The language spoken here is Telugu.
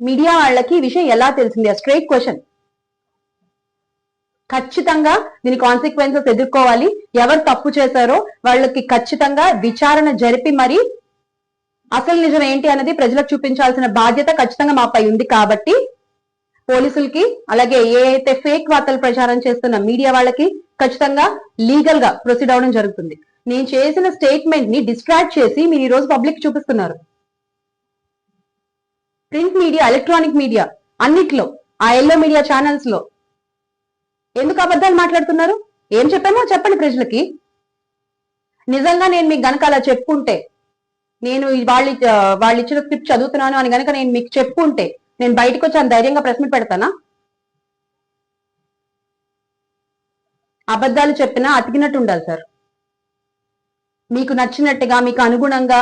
మీడియా వాళ్ళకి ఈ విషయం ఎలా తెలిసింది? స్ట్రైట్ క్వశ్చన్ ఖచ్చితంగా దీని కాన్సిక్వెన్సెస్ ఎదుర్కోవాలి. ఎవరు తప్పు చేశారో వాళ్ళకి ఖచ్చితంగా విచారణ జరిపి మరి అసలు నిజం ఏంటి అనేది ప్రజలకు చూపించాల్సిన బాధ్యత ఖచ్చితంగా మాపై ఉంది కాబట్టి పోలీసులకి అలాగే ఏ అయితే ఫేక్ వార్తలు ప్రచారం చేస్తున్న మీడియా వాళ్ళకి ఖచ్చితంగా లీగల్గా ప్రొసీడ్ అవడం జరుగుతుంది. నేను చేసిన స్టేట్మెంట్ని డిస్ట్రాక్ట్ చేసి మీరు ఈ రోజు పబ్లిక్ చూపిస్తున్నారు. ప్రింట్ మీడియా ఎలక్ట్రానిక్ మీడియా అన్నిట్లో ఆ ఎల్లో మీడియా ఛానల్స్లో ఎందుకు అబద్ధాలు మాట్లాడుతున్నారు? ఏం చెప్పామో చెప్పండి ప్రజలకి. నిజంగా నేను మీకు గనక అలా చెప్పుంటే నేను వాళ్ళు వాళ్ళు ఇచ్చిన స్క్రిప్ట్ చదువుతున్నాను అని గనక నేను మీకు చెప్పుంటే నేను బయటకు వచ్చి అంత ధైర్యంగా ప్రశ్న పెడతానా? అబద్ధాలు చెప్పినా అతికినట్టు ఉండాలి సార్. మీకు నచ్చినట్టుగా మీకు అనుగుణంగా